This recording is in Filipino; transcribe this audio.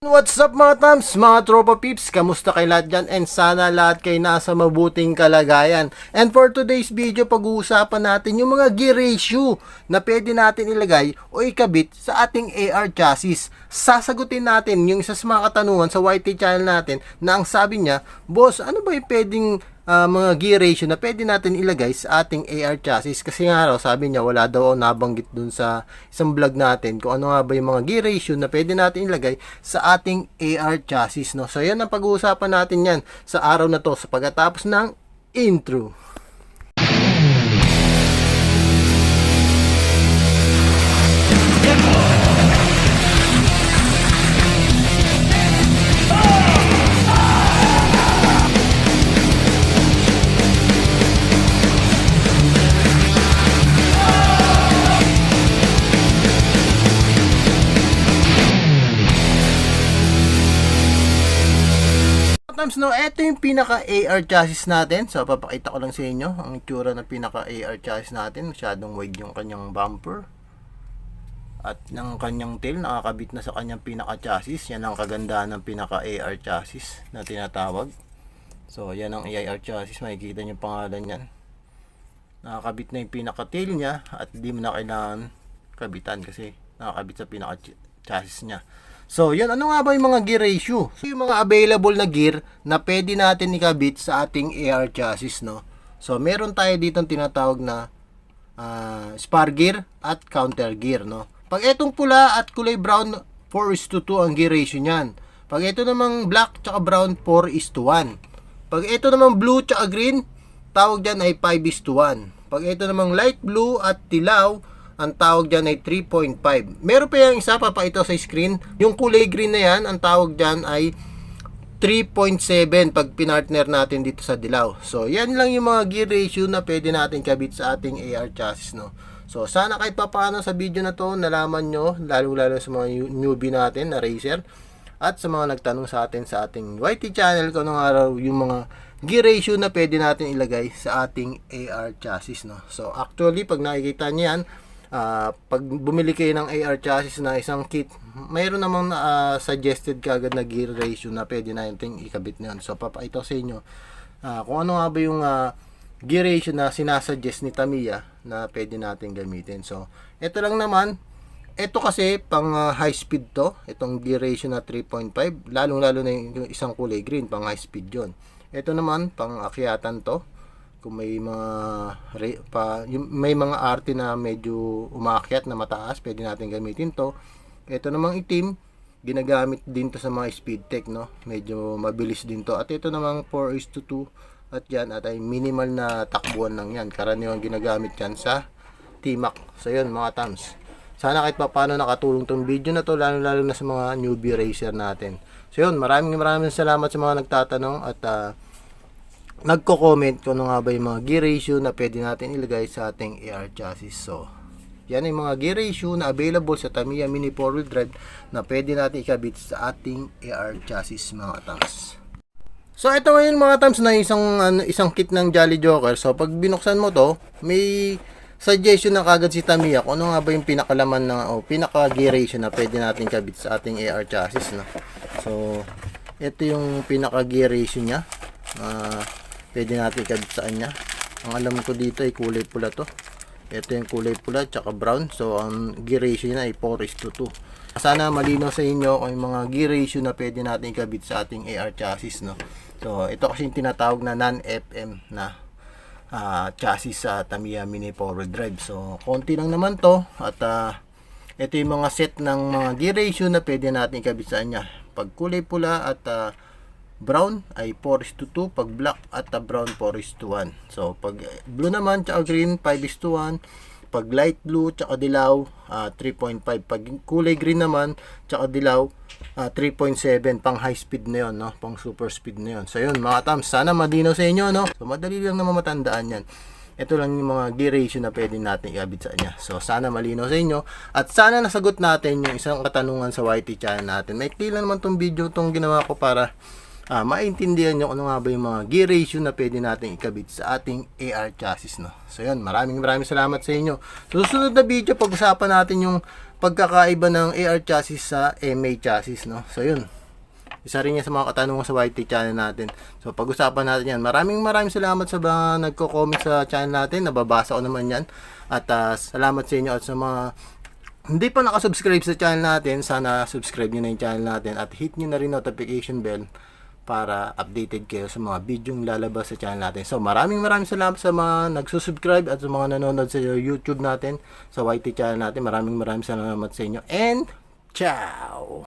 What's up mga tams, mga tropa peeps, kamusta kay lahat dyan and sana lahat kayo nasa mabuting kalagayan. And for today's video, pag-uusapan natin yung mga gear ratio na pwede natin ilagay o ikabit sa ating AR chassis. Sasagutin natin yung isa sa mga katanungan sa YT channel natin na ang sabi niya, Boss, ano ba yung pwedeng ah, mga gear ratio na pwede natin ilagay sa ating AR chassis. Kasi nga raw sabi niya wala daw nabanggit dun sa isang vlog natin kung ano nga ba yung mga gear ratio na pwede natin ilagay sa ating AR chassis no? So yan ang pag-uusapan natin yan sa araw na to sa pagkatapos ng intro Times no, ito yung pinaka AR chassis natin. So papakita ko lang sa inyo ang itsura ng pinaka AR chassis natin. Masyadong wide yung kanyang bumper. At ng kanyang tail nakakabit na sa kanyang pinaka chassis. Yan ang kagandahan ng pinaka AR chassis na tinatawag. So yan ang AR chassis. Makikita yung pangalan niyan. Nakakabit na yung pinaka tail niya at di mo na kailangan kabitan kasi nakakabit sa pinaka ch- chassis niya. So, yun. Ano nga ba yung mga gear ratio? So, yung mga available na gear na pwede natin ikabit sa ating AR chassis, no? So, meron tayo dito tinatawag na ah, spar gear at counter gear, no? Pag itong pula at kulay brown, 4 is to 2 ang gear ratio niyan. Pag ito namang black tsaka brown, 4 is to 1. Pag ito namang blue tsaka green, tawag dyan ay 5 is to 1. Pag ito namang light blue at tilaw, ang tawag dyan ay 3.5. Meron pa yung isa pa pa ito sa screen. Yung kulay green na yan, ang tawag dyan ay 3.7 pag pinartner natin dito sa dilaw. So, yan lang yung mga gear ratio na pwede natin kabit sa ating AR chassis, no? So, sana kahit papaano sa video na to, nalaman nyo, lalo-lalo sa mga new- newbie natin na racer, at sa mga nagtanong sa atin sa ating YT channel kung anong araw yung mga gear ratio na pwede natin ilagay sa ating AR chassis, no? So, actually, pag nakikita nyo yan, Ah, pag bumili kayo ng AR chassis na isang kit, mayroon namang ah, suggested kagad na gear ratio na pwede natin ikabit na. So, papakita ko sa inyo ah, kung ano nga ba yung ah, gear ratio na sinasuggest ni Tamiya na pwede natin gamitin. So, ito lang naman, ito kasi pang ah, high speed to, itong gear ratio na 3.5, lalong lalo na yung isang kulay green, pang high speed yon. Ito naman, pang akyatan to, kung may mga pa, yung, may mga arte na medyo umakyat na mataas, pwede natin gamitin to. Ito namang itim, ginagamit din to sa mga speed tech, no? Medyo mabilis din to. At ito namang 4 is to 2 at yan at ay minimal na takbuhan lang yan. Karaniwang ginagamit yan sa TMAC. So yun mga tams. Sana kahit pa paano nakatulong tong video na to lalo lalo na sa mga newbie racer natin. So yun, maraming maraming salamat sa mga nagtatanong at ah, nagko-comment kung ano nga ba yung mga gear ratio na pwede natin ilagay sa ating AR chassis. So, yan yung mga gear ratio na available sa Tamiya Mini 4-wheel drive na pwede natin ikabit sa ating AR chassis mga tams. So, ito ngayon mga tams na isang, ano, isang kit ng Jolly Joker. So, pag binuksan mo to, may suggestion na kagad si Tamiya kung ano nga ba yung pinakalaman na o pinaka gear ratio na pwede natin ikabit sa ating AR chassis. No? So, ito yung pinaka gear ratio niya. Ah, pwede natin ikabit kanya. Ang alam ko dito ay kulay pula to. Ito yung kulay pula tsaka brown. So, ang gear ratio niya ay 4 is to 2. Sana malinaw sa inyo kung yung mga gear ratio na pwede natin ikabit sa ating AR chassis. No? So, ito kasi yung tinatawag na non-FM na ah, chassis sa Tamiya Mini 4 Drive. So, konti lang naman to. At ah, ito yung mga set ng mga gear ratio na pwede natin ikabit sa kanya. Pag kulay pula at ah, brown ay 4 is to 2 pag black at uh, brown 4 is to 1 so pag blue naman tsaka green 5 is to 1 pag light blue tsaka dilaw ah, 3.5 pag kulay green naman tsaka dilaw ah, 3.7 pang high speed na yon no? Pang super speed na yon so yun mga tams sana madinaw sa inyo no? So madali lang naman matandaan yan. Ito lang yung mga gear ratio na pwede natin iabit sa kanya. So, sana malinaw sa inyo. At sana nasagot natin yung isang katanungan sa YT channel natin. May lang naman tong video tong ginawa ko para ah, maintindihan nyo ano nga ba yung mga gear ratio na pwede natin ikabit sa ating AR chassis. No? So yun, maraming maraming salamat sa inyo. Sa susunod na video, pag-usapan natin yung pagkakaiba ng AR chassis sa MA chassis. No? So yun, isa rin yan sa mga katanungan sa YT channel natin. So, pag-usapan natin yan. Maraming maraming salamat sa mga nagko-comment sa channel natin. Nababasa ko naman yan. At ah, salamat sa inyo at sa mga hindi pa nakasubscribe sa channel natin. Sana subscribe nyo na yung channel natin at hit nyo na rin notification bell para updated kayo sa mga videong lalabas sa channel natin. So, maraming maraming salamat sa mga nagsusubscribe at sa mga nanonood sa YouTube natin, sa YT channel natin. Maraming maraming salamat sa inyo. And, ciao!